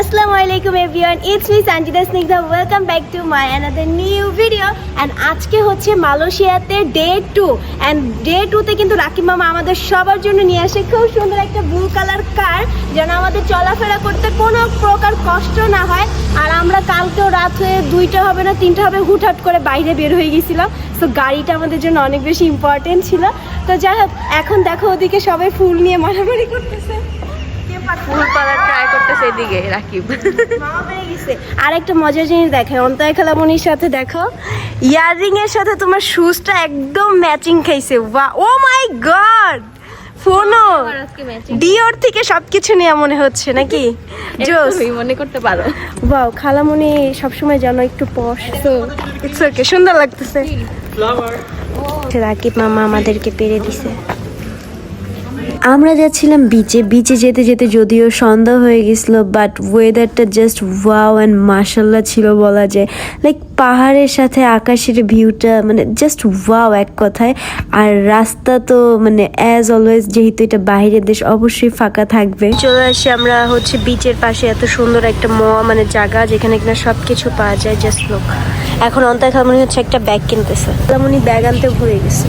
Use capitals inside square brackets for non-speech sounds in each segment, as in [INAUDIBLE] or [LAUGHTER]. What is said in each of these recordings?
আসসালামু আলাইকুম everyone it's me Sanjita Snigdha welcome back to my another new video and আজকে হচ্ছে মালয়েশিয়াতে ডে টু অ্যান্ড ডে টুতে কিন্তু রাকিব মামা আমাদের সবার জন্য নিয়ে আসে খুব সুন্দর একটা ব্লু কালার কার যেন আমাদের চলাফেরা করতে কোনো প্রকার কষ্ট না হয়। আর আমরা কালকেও রাত হয়ে দুইটা হবে না, তিনটা হবে, হুটহাট করে বাইরে বের হয়ে গেছিলাম। তো গাড়িটা আমাদের জন্য অনেক বেশি ইম্পর্টেন্ট ছিল। তো যাই হোক, এখন দেখো ওদিকে সবাই ফুল নিয়ে মারামারি করতেছে? ফুল পাড়ার রাকিব। আর একটা মজার জিনিস দেখে অন্তয় খেলামনির সাথে দেখো। ইয়াররিং এর সাথে তোমার শুজটা একদম ম্যাচিং খাইছে ও মাই গড ফোনো ডিওর থেকে সবকিছু নেওয়া মনে হচ্ছে নাকি? [LAUGHS] জোস মনে করতে পারো। বাও খালামনি সবসময় জানো একটু পশ তো ইটস ওকে সুন্দর লাগতেছে। রাকিব মামা আমাদেরকে পেরে দিছে। আমরা যাচ্ছিলাম বিচে বিচে যেতে যেতে যদিও সন্ধ্যা হয়ে গেছিল বাট ওয়েদারটা জাস্ট ওয়াও অ্যান্ড মার্শাল্লাহ ছিল বলা যায়। লাইক পাহাড়ের সাথে আকাশের ভিউটা মানে জাস্ট ওয়াও এক কথায়। আর রাস্তা তো মানে অ্যাজ অলওয়েজ যেহেতু এটা বাইরের দেশ, অবশ্যই ফাঁকা থাকবে। চলে আসি আমরা হচ্ছে বিচের পাশে, এত সুন্দর একটা ম মানে জায়গা যেখানে কিনা সব কিছু পাওয়া যায় জাস্ট লোক এখন অন্তর খালামনি হচ্ছে একটা ব্যাগ কিনতেছে। খালামনি ব্যাগ আনতে ভুলে গেছে।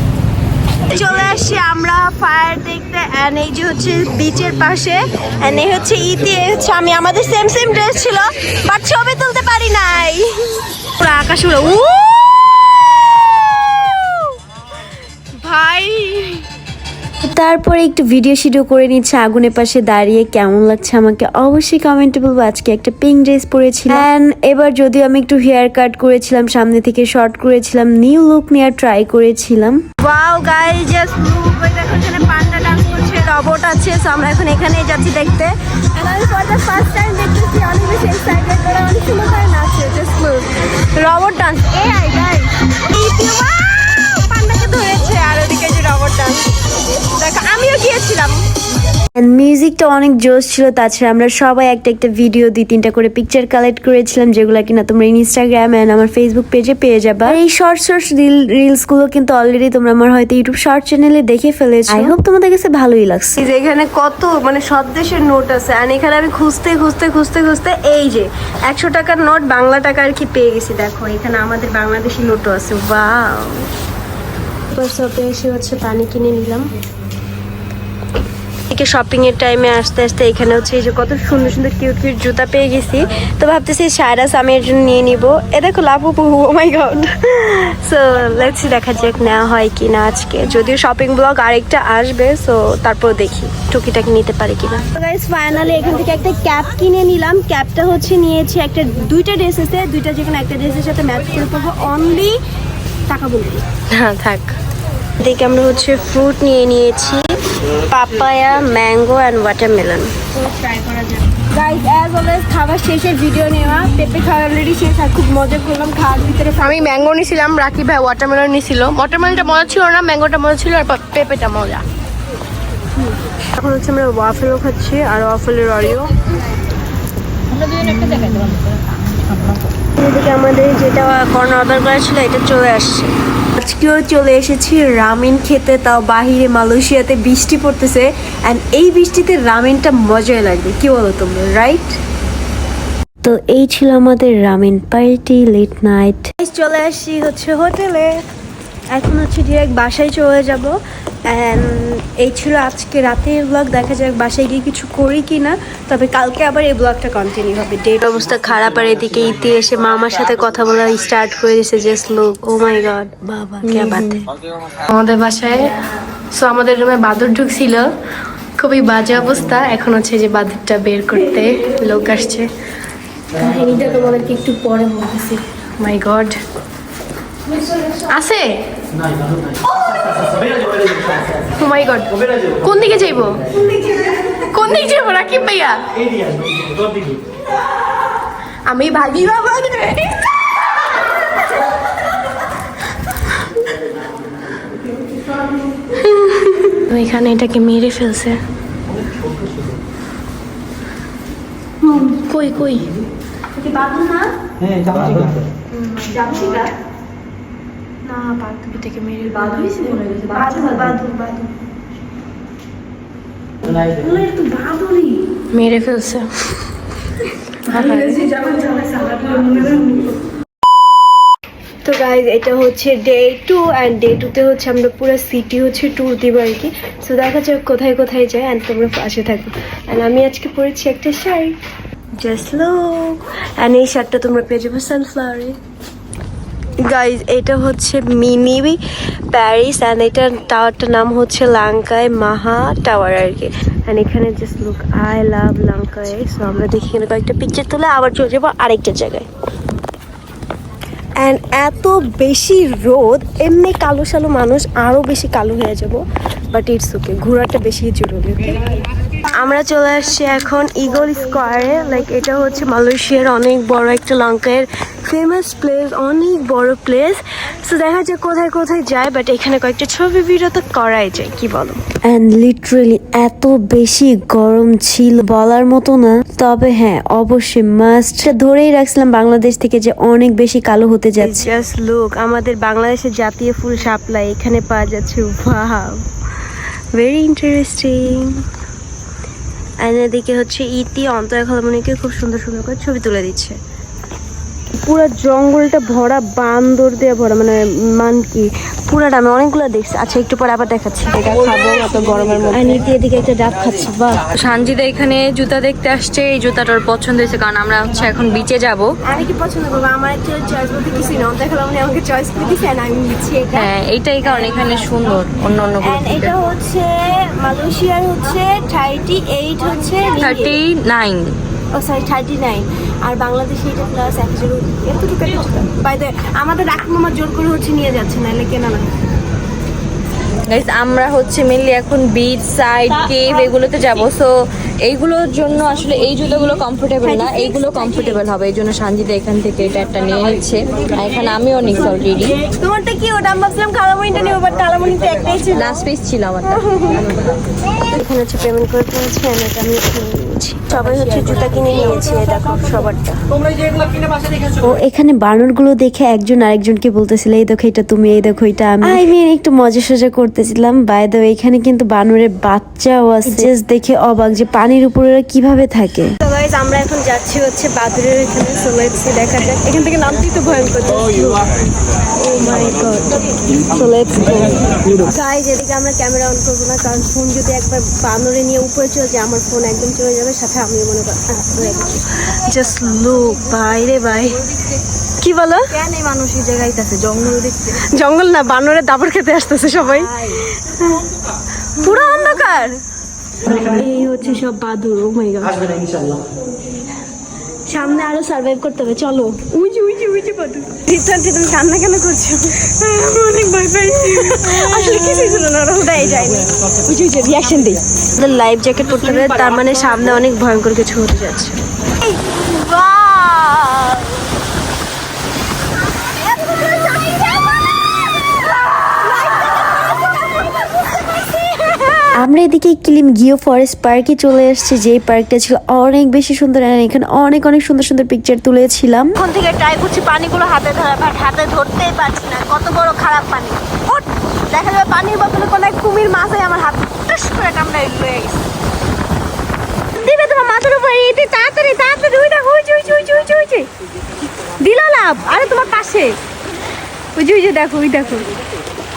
চলে আসছি আমরা ফায়ার দেখতে অ্যান্ড এই যে হচ্ছে বিচের পাশে অ্যান্ড এই হচ্ছে ইতি হচ্ছে আমি আমাদের সেম সেম ড্রেস ছিল বাট ছবি তুলতে পারি নাই। পুরো আকাশ উড়ে উ ভাই! তারপরে একটু ভিডিও শিডিও করে নিচ্ছে আগুনের পাশে দাঁড়িয়ে কেমন লাগছে আমাকে অবশ্যই কমেন্টে বলব আজকে একটা পিঙ্ক ড্রেস পরেছিলাম। এবার যদিও আমি একটু হেয়ার কাট করেছিলাম সামনে থেকে শর্ট করেছিলাম নিউ লুক নেওয়ার ট্রাই করেছিলাম। Wow guys just look robot আছে সো আমরা এখন এখানেই যাচ্ছি দেখতে। ফার্স্ট টাইম অনেক বেশি অনেক সুন্দর নাচছে রবট ডান্স এ পান্ডাকে ধরেছে, আর ওদিকে যে রবট ডান্স দেখো, আমিও গিয়েছিলাম। মিউজিকটা অনেক জোশ ছিল তাছাড়া আমরা সবাই একটা একটা ভিডিও দুই তিনটা করে পিকচার কালেক্ট করেছিলাম যেগুলো কিনা তোমরা ইনস্টাগ্রাম অ্যান্ড আমার ফেসবুক পেজে পেয়ে যাবা। আর এই শর্ট শর্ট রিল রিলসগুলো কিন্তু অলরেডি তোমরা আমার হয়তো ইউটিউব শর্ট চ্যানেলে দেখে ফেলেছো। আই হোপ তোমাদের কাছে ভালোই লাগছে। যে এখানে কত মানে সব দেশের নোট আছে আর এখানে আমি খুঁজতে খুঁজতে খুঁজতে খুঁজতে এই যে একশো টাকার নোট বাংলা টাকা আর কি পেয়ে গেছি। দেখো এখানে আমাদের বাংলাদেশি নোটও আছে শপে এসে হচ্ছে পানি কিনে নিলাম। এদিকে শপিং এর টাইমে আসতে আসতে এখানে হচ্ছে এই যে কত সুন্দর সুন্দর কিউট কিউট জুতা পেয়ে গেছি। তো ভাবতেছি সায়রাস আমি এর জন্য নিয়ে নিব। এ দেখো love oh my god so let's দেখা যাক নেওয়া হয় কি না আজকে। যদিও শপিং ব্লগ আরেকটা আসবে সো তারপর দেখি টুকিটাকি নিতে পারি কিনা। গাইস ফাইনালি এখান থেকে একটা ক্যাপ কিনে নিলাম। ক্যাপটা হচ্ছে নিয়েছি একটা দুইটা ড্রেস আছে দুইটা যেখানে একটা ড্রেসের সাথে ম্যাচ করে পরবো অনলি টাকা বলবি। হ্যাঁ থাক। দেখে আমরা হচ্ছে ফ্রুট নিয়ে নিয়েছি papaya mango and watermelon guys as always খাবার শেষে ভিডিও নেওয়া। পেঁপে খাওয়া অলরেডি শেষ আর খুব মজা করলাম খাওয়ার ভিতরে। আমি ম্যাঙ্গো নিছিলাম রাকিব ভাই ওয়াটারমেলন নিছিল। ওয়াটারমেলনটা মজা ছিল না ম্যাঙ্গোটা মজা ছিল আর পেঁপেটা মজা। এখন হচ্ছে আমরা ওয়াফেলও খাচ্ছি আর ওয়াফেলের অরিও আমাদের যেটা কর্ন অর্ডার করা ছিল এটা চলে আসছে। আজকেও চলে এসেছি রামেন খেতে তাও বাহিরে মালয়েশিয়াতে বৃষ্টি পড়তেছে। অ্যান্ড এই বৃষ্টিতে রামিনটা মজাই লাগবে। কি বলো তোমরা রাইট তো এই ছিল আমাদের রামিন পার্টি লেট নাইট চলে আসছি হচ্ছে হোটেলে। এখন হচ্ছে ডিরেক্ট বাসায় চলে যাব। অ্যান্ড এই ছিল আজকে রাতের ব্লগ দেখা যাক বাসায় গিয়ে কিছু করি কি না তবে কালকে আবার এই ব্লগটা কন্টিনিউ হবে। ডেট অবস্থা খারাপ আর এদিকে ইতি এসে মামার সাথে কথা বলা স্টার্ট করে দিয়েছে জাস্ট লোক ও মাই গড বাবা কে বাতে আমাদের বাসায় সো আমাদের রুমে বাদুর ঢুকছিল। খুবই বাজে অবস্থা। এখন হচ্ছে যে বাদুরটা বের করতে লোক আসছে। কাহিনীটা তোমাদেরকে একটু পরে বলতেছি। মাই গড আছে? কোন দিকে যাইবো? কোন দিকে যাইবো রাকিব ভাইয়া? আমি ভাগি বাবা। এখানে এটাকে মেরে ফেলছে। কই কই? না? বান্ধবীটাকে মেরে মেরে ফেলছে। তো গাইজ এটা হচ্ছে ডে টু অ্যান্ড ডে টুতে হচ্ছে আমরা পুরো সিটি হচ্ছে ট্যুর দিব আর কি। সো দেখা যাক কোথায় কোথায় যায় অ্যান্ড তোমরা পাশে থাকো। অ্যান্ড আমি আজকে পরেছি একটা শাড়ি। জাস্ট লো অ্যান্ড এই শার্টটা তোমরা পেয়ে যাবে সানফ্লাওয়ারে গাইজ এটা হচ্ছে মিনি প্যারিস অ্যান্ড এটার টাওয়ারটার নাম হচ্ছে লাঙ্কায় মাহা টাওয়ার আর কি। অ্যান্ড এখানে জাস্ট লুক আই লাভ লাঙ্কায় সো আমরা দেখি এখানে কয়েকটা পিকচার তুলে, আবার চলে যাব আরেকটা জায়গায়। অ্যান্ড এত বেশি রোদ, এমনি কালো সালো মানুষ আরও বেশি কালো হয়ে যাব। বাট ইটস ওকে ঘোরাটা বেশি জরুরি? আমরা চলে আসছি এখন ইগল স্কোয়ারে লাইক এটা হচ্ছে মালয়েশিয়ার অনেক বড় একটা লঙ্কায়ের ফেমাস প্লেস অনেক বড় প্লেস সো দেখা যায় কোথায় কোথায় যায় বাট এখানে কয়েকটা ছবি ভিডিও তো করাই যায় কি বলো? অ্যান্ড লিটারেলি এত বেশি গরম ছিল বলার মতো না। তবে হ্যাঁ অবশ্যই মাস্ট ধরেই রাখছিলাম বাংলাদেশ থেকে যে অনেক বেশি কালো হতে যাচ্ছে। জাস্ট লুক আমাদের বাংলাদেশের জাতীয় ফুল শাপলা এখানে পাওয়া যাচ্ছে। ওয়াও ভেরি ইন্টারেস্টিং আর এদিকে হচ্ছে ইতি অন্তরা খালামণিকে খুব সুন্দর সুন্দর করে ছবি তুলে দিচ্ছে। পুরো জঙ্গলটা ভরা বান্দর দিয়ে ভরা মানে মান কি? পুরাটা আমি অনেকগুলো দেখছি। আচ্ছা একটু পরে আবার দেখাচ্ছি। এটা খাব এত গরমের মধ্যে। নীতি এদিকে একটা ডাব খাচ্ছে বাহ। সানজিদা এখানে জুতা দেখতে আসছে এই জুতাটা ওর পছন্দ হয়েছে কারণ আমরা হচ্ছে এখন বিচে যাব। আমি কি পছন্দ করব? আমার একটা চয়েস বলতে কিছুই না। অন্তরা খালামণি আমাকে চয়েস করে আমি এটা। হ্যাঁ এইটাই কারণ এখানে সুন্দর অন্য অন্য এটা হচ্ছে মালয়েশিয়ার হচ্ছে থার্টি এইট হচ্ছে thirty nine oh sorry thirty nine আর বাংলাদেশে এটা প্লাস একশো এতটুকু বাই দ্য আমাদের মামা জোর করে হচ্ছে নিয়ে যাচ্ছে নাহলে কেনা না। গাইস আমরা হচ্ছে মেনলি এখন বিচ সাইড কেভ এগুলোতে যাব। সো এইগুলোর জন্য আসলে এই জুতোগুলো কমফোর্টেবল না এইগুলো কমফোর্টেবল হবে। এই জন্য সানজিদা এখান থেকে এটা একটা নিয়ে নিচ্ছে। আর এখানে আমিও নিচ্ছি অলরেডি তোমারটা কি? ওটা আমি ভাবছিলাম কালামণিটা নিয়ে বাট কালামণিতে একটাই ছিল। লাস্ট পিস ছিল আমারটা। [LAUGHS] এখানে হচ্ছে পেমেন্ট করে এটা আমি নিয়েছি সবাই হচ্ছে জুতা কিনে নিয়েছি দেখো সবারটা। ও এখানে বানরগুলো দেখে একজন আরেকজনকে বলতেছিল এই দেখো এটা তুমি এই দেখো এটা আমি। আই মিন একটু মজা সজা করতেছিলাম বাই দ্য এখানে কিন্তু বানরের বাচ্চাও আছে। জাস্ট দেখে অবাক যে পানির উপরে ওরা কীভাবে থাকে। গাইজ আমরা এখন যাচ্ছি হচ্ছে বাদুরের এখানে সো লেটস সি দেখা যাক। এখান থেকে নামতেই তো ভয়ঙ্কর ও my god so let's go guys এদিকে আমরা ক্যামেরা অন করব না কারণ ফোন যদি একবার বানরে নিয়ে উপরে চলে যায় আমার ফোন একদম চলে যাবে সাথে আমিও মনে করি জাস্ট লুক বাইরে বাই কি বলো? কেন এই মানুষ এই জায়গায় আছে জঙ্গল দেখতে। জঙ্গল না বানরের দাবর খেতে আসতেছে সবাই। পুরো অন্ধকার। এই হচ্ছে সব বাদুর ও মাই গড সামনে আরও সার্ভাইভ করতে হবে চলো। উঁচু উইজি উইজি বাদুর রিটার্নটি তুমি কান্না কেন করছ? আমি অনেক ভয় পাইছি আসলে কিছু ছিল না ওরা উড়াই যায় না। উইজি উইজি রিয়াকশন দিই। লাইফ জ্যাকেট পরতে হবে তার মানে সামনে অনেক ভয়ঙ্কর কিছু হতে যাচ্ছে। আমরা এদিকে কিলিম গিও ফরেস্ট পার্কে চলে এসেছি, যেই পার্কটা ছিল অনেক বেশি সুন্দর। এখানে অনেক অনেক সুন্দর সুন্দর পিকচার তুলেছিলাম। এখন থেকে ট্রাই করছি পানিগুলো হাতে ধরা হাতে ধরতেই পারছি না। কত বড় খারাপ পানি। দেখা যাবে পানির বোতলে কোনো এক কুমির মাছ আমার হাত টুস করে কামড়ে গেছে। দিবে তোমার মাথার উপরে এতে তাড়াতাড়ি তাড়াতাড়ি, ওই দেখো, ওই যে ওই যে ওই যে ওই যে ওই যে। দিল লাভ, আরে তোমার পাশে। যে, ওই যে দেখো, ওই দেখো।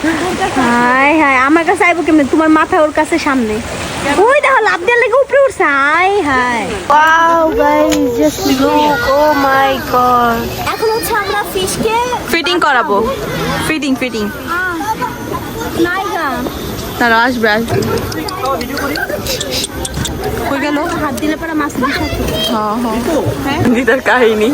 হাই হাই আমার কাছে আইবো কেমনে? তোমার মাথা ওর কাছে সামনে। ওই দেখো লাভ দেওয়ার লেগে উপরে উঠছে। Hi hi wow guys just look oh my god এখন হচ্ছে আমরা ফিশকে ফিটিং করাবো। ফিটিং ফিটিং নাইগা তারা আসবে আসবে। কই গেল হাত দিলে পরে মাছ দিশা হ্যাঁ দিদার কাহিনী।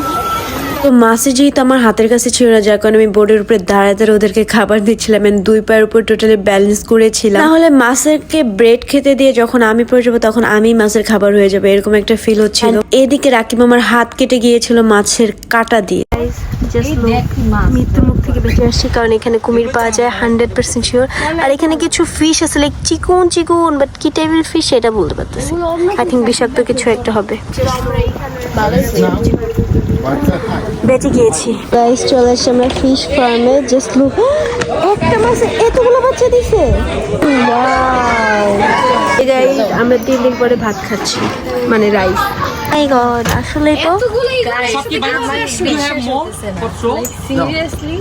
তো মাসে যেহেতু আমার হাতের কাছে ছিল না যার কারণে আমি বোর্ডের উপরে দাঁড়ায় দাঁড়িয়ে ওদেরকে খাবার দিচ্ছিলাম এন্ড দুই পায়ের উপর টোটালি ব্যালেন্স করেছিলাম। তাহলে মাছেরকে ব্রেড খেতে দিয়ে যখন আমি পড়ে যাব তখন আমি মাছের খাবার হয়ে যাবে এরকম একটা ফিল হচ্ছিল। এদিকে রাকিব আমার হাত কেটে গিয়েছিল মাছের কাটা দিয়ে। জাস্ট মৃত্যু মুখ থেকে বেঁচে আসছি কারণ এখানে কুমির পাওয়া যায় হান্ড্রেড পার্সেন্ট শিওর আর এখানে কিছু ফিশ আছে লাইক চিকুন চিকুন বাট কি টাইপের ফিশ সেটা বলতে পারতেছি আই থিঙ্ক বিষাক্ত কিছু একটা হবে। বেঁচে গিয়েছি। গাইস চলে আসছি আমরা ফিশ ফার্মে জাস্ট লুক একটা মাছে এতগুলো বাচ্চা দিছে। আমরা তিন দিন পরে ভাত খাচ্ছি। মানে রাইস মাই গড আসলে তো সিরিয়াসলি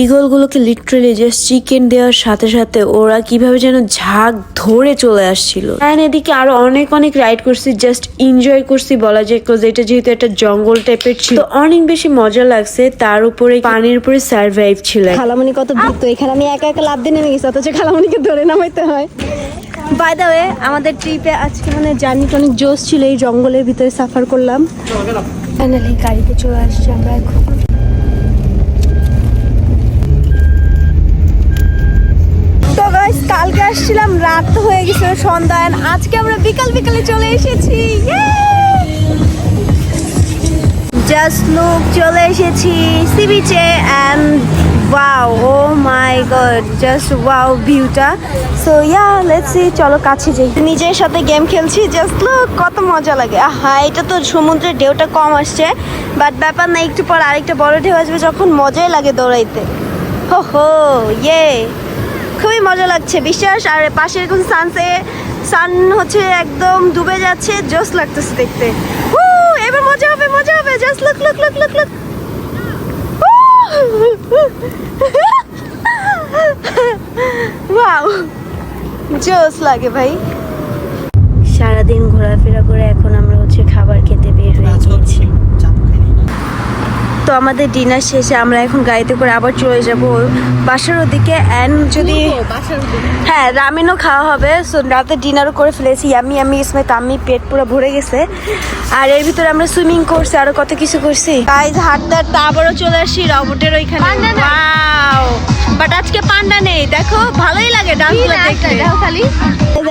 ইগলগুলোকে লিটারেলি জাস্ট চিকেন দেওয়ার সাথে সাথে ওরা কীভাবে যেন ঝাঁক ধরে চলে আসছিল। অ্যান্ড এদিকে আরও অনেক অনেক রাইড করছি জাস্ট এনজয় করছি বলা যায় বিকজ এটা যেহেতু একটা জঙ্গল টাইপের ছিল। তো অনেক বেশি মজা লাগছে তার উপরে পানির উপরে সার্ভাইভ ছিল খালামণি কত ভীত এখানে আমি একা একা লাভ দিয়ে নেমে গেছি অথচ খালামণিকে ধরে নামাইতে হয়। বাই দ্য ওয়ে আমাদের ট্রিপে আজকে মানে জার্নিটা অনেক জোশ ছিল, এই জঙ্গলের ভিতরে সাফার করলাম। ফাইনালি গাড়িতে চলে আসছি আমরা এখন। কালকে আসছিলাম, রাত তো হয়ে গেছিল সন্ধ্যা আজকে আমরা বিকাল বিকালে চলে এসেছি। জাস্ট লুক চলে এসেছি সি বিচে and wow oh my god just wow ভিউটা সো ইয়া লেটস সি চলো কাছে যাই। নিজের সাথে গেম খেলছি জাস্ট লুক কত মজা লাগে। আহা, এটা তো সমুদ্রের ঢেউটা কম আসছে বাট ব্যাপার না, একটু পর আরেকটা বড় ঢেউ আসবে, যখন মজাই লাগে দৌড়াইতে। হো হো ইয়ে খুবই মজা লাগছে, বিশ্বাস, আর পাশে এরকম সানসে সান হচ্ছে একদম ডুবে যাচ্ছে জোস লাগতেছে দেখতে। এবার মজা হবে মজা হবে just look look look look look জোস লাগে ভাই। সারাদিন ঘোরাফেরা করে এখন আমরা হচ্ছে খাবার খেতে বের হয়ে গিয়েছি তো আমাদের ডিনার শেষে আমরা এখন গাড়িতে করে আবার চলে যাব। বাসার ওদিকে অ্যান্ড যদি হ্যাঁ রামেনও খাওয়া হবে। সো রাতে ডিনারও করে ফেলেছি। আমি আমি ইসমে আমি পেট পুরো ভরে গেছে। আর এর ভিতরে আমরা সুইমিং করছি আরও কত কিছু করছি। গাইজ হাঁটতে হাঁটতে আবারও চলে আসি রবটের ওইখানে। বাট আজকে পান্ডা নেই। দেখো ভালোই লাগে ডান্সগুলো দেখতে। খালি।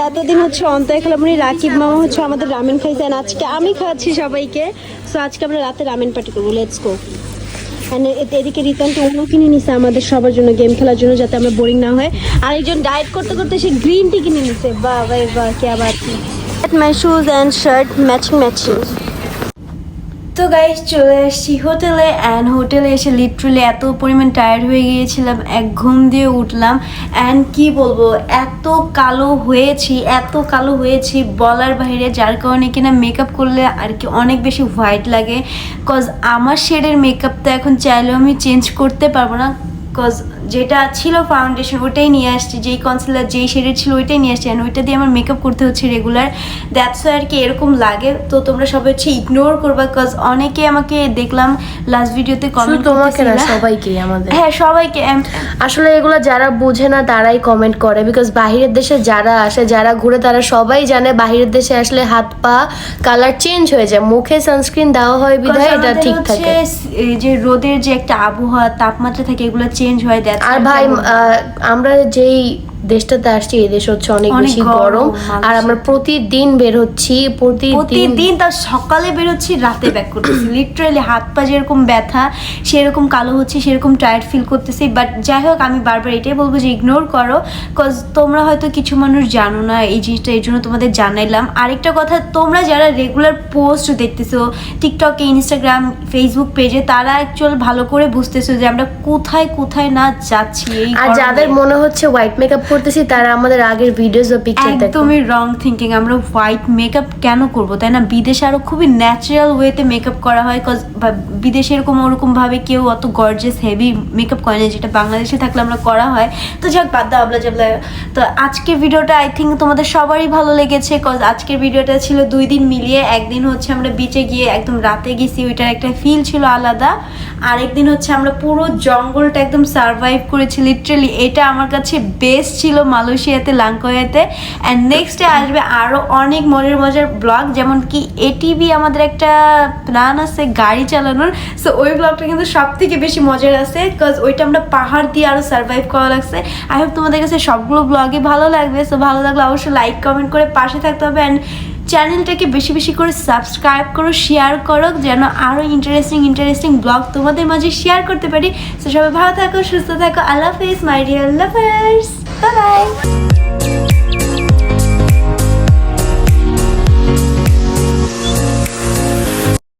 এতদিন হচ্ছে অন্তয় খেলামণি রাকিব মামা হচ্ছে আমাদের রামেন খাইছেন আজকে আমি খাওয়াচ্ছি সবাইকে। সো আজকে আমরা রাতে রামেন পার্টি করব। লেটস গো এদিকে রিটার্নটা অন্য কিনে নিছে আমাদের সবার জন্য গেম খেলার জন্য যাতে আমরা বোরিং না হয়। আর একজন ডায়েট করতে করতে সে গ্রিন টি কিনে নিছে। বাহ বাহ কে আবার my shoes and shirt matching matching তো গাইস চলে আসছি হোটেলে অ্যান্ড হোটেলে এসে লিটারালি এত পরিমাণ টায়ার্ড হয়ে গিয়েছিলাম, এক ঘুম দিয়ে উঠলাম অ্যান্ড কি বলব, এত কালো হয়েছি, এত কালো হয়েছি বলার বাইরে, যার কারণে কিনা মেকআপ করলে আর কি অনেক বেশি হোয়াইট লাগে। কজ আমার শেডের মেকআপটা এখন চাইলেও আমি চেঞ্জ করতে পারব না। কজ যেটা ছিল ফাউন্ডেশন ওটাই নিয়ে আসছি যেই কনসিলার যেই শেডের ছিল ওইটাই নিয়ে আসছি। And ওইটা দিয়ে আমার মেকআপ করতে হচ্ছে রেগুলার দ্যাটস আর কি এরকম লাগে। তো তোমরা সবাই হচ্ছে ইগনোর করবা কজ অনেকে আমাকে দেখলাম লাস্ট ভিডিওতে কমেন্ট তোমাকে না সবাইকেই আমাদের। হ্যাঁ সবাইকে। আসলে এগুলো যারা বোঝে না তারাই কমেন্ট করে। বিকজ বাহিরের দেশে যারা আসে যারা ঘুরে তারা সবাই জানে বাহিরের দেশে আসলে হাত পা কালার চেঞ্জ হয়ে যায়। মুখে সানস্ক্রিন দেওয়া হয় বিধায় এটা ঠিক থাকে। এই যে রোদের যে একটা আবহাওয়া তাপমাত্রা থাকে এগুলো চেঞ্জ হয়। আর ভাই আমরা যেই দেশটাতে আসছি এই দেশ হচ্ছে অনেক বেশি গরম, আর আমরা প্রতিদিন বের হচ্ছি প্রতিদিন তার সকালে বেরোচ্ছি রাতে ব্যাক করতেছি। লিটারালি হাত পা যেরকম ব্যথা সেরকম কালো হচ্ছে সেরকম টায়ার্ড ফিল করতেছি। বাট যাই হোক আমি বারবার এটাই বলব যে ইগনোর করো কজ তোমরা হয়তো কিছু মানুষ জানো না এই জিনিসটা এই জন্য তোমাদের জানাইলাম। আরেকটা কথা তোমরা যারা রেগুলার পোস্ট দেখতেছো টিকটকে ইনস্টাগ্রাম ফেসবুক পেজে তারা অ্যাকচুয়াল ভালো করে বুঝতেছো যে আমরা কোথায় কোথায় না যাচ্ছি আর যাদের মনে হচ্ছে হোয়াইট মেকআপ করতেছি, তারা আমাদের আগের ভিডিওস ও পিকচার দেখো। একদমই রং থিঙ্কিং আমরা হোয়াইট মেকআপ কেন করব, তাই না? বিদেশে আরও খুবই ন্যাচারাল ওয়েতে মেকআপ করা হয় কজ বিদেশে এরকম ওরকম ভাবে কেউ অত গর্জেস হেভি মেকআপ করে না, যেটা বাংলাদেশে থাকলে আমরা করা হয়। তো যাক, বাদ দাও, আবলা জাবলা। তো আজকে ভিডিওটা আই থিঙ্ক তোমাদের সবারই ভালো লেগেছে কজ আজকের ভিডিওটা ছিল দুই দিন মিলিয়ে, একদিন হচ্ছে আমরা বিচে গিয়ে একদম রাতে গেছি, ওইটার একটা ফিল ছিল আলাদা। আরেকদিন হচ্ছে আমরা পুরো জঙ্গলটা একদম সার্ভাইভ করেছি লিটারালি এটা আমার কাছে বেস্ট ছিল মালয়েশিয়াতে লাঙ্কয়াতে অ্যান্ড নেক্সটে আসবে আরও অনেক মজার মজার ব্লগ যেমন কি এটিভি আমাদের একটা প্ল্যান আছে গাড়ি চালানোর। সো ওই ব্লগটা কিন্তু সব থেকে বেশি মজার আছে বিকজ ওইটা আমরা পাহাড় দিয়ে আরও সার্ভাইভ করা লাগছে। আই হোপ তোমাদের কাছে সবগুলো ব্লগই ভালো লাগবে। সো ভালো লাগলে অবশ্যই লাইক কমেন্ট করে পাশে থাকতে হবে। অ্যান্ড চ্যানেলটাকে বেশি বেশি করে সাবস্ক্রাইব করো শেয়ার করো, যেন আরও ইন্টারেস্টিং ইন্টারেস্টিং ব্লগ তোমাদের মাঝে শেয়ার করতে পারি। তো সবাই ভালো থাকো, সুস্থ থাকো। আল্লাহ হাফিজ my dear lovers bye bye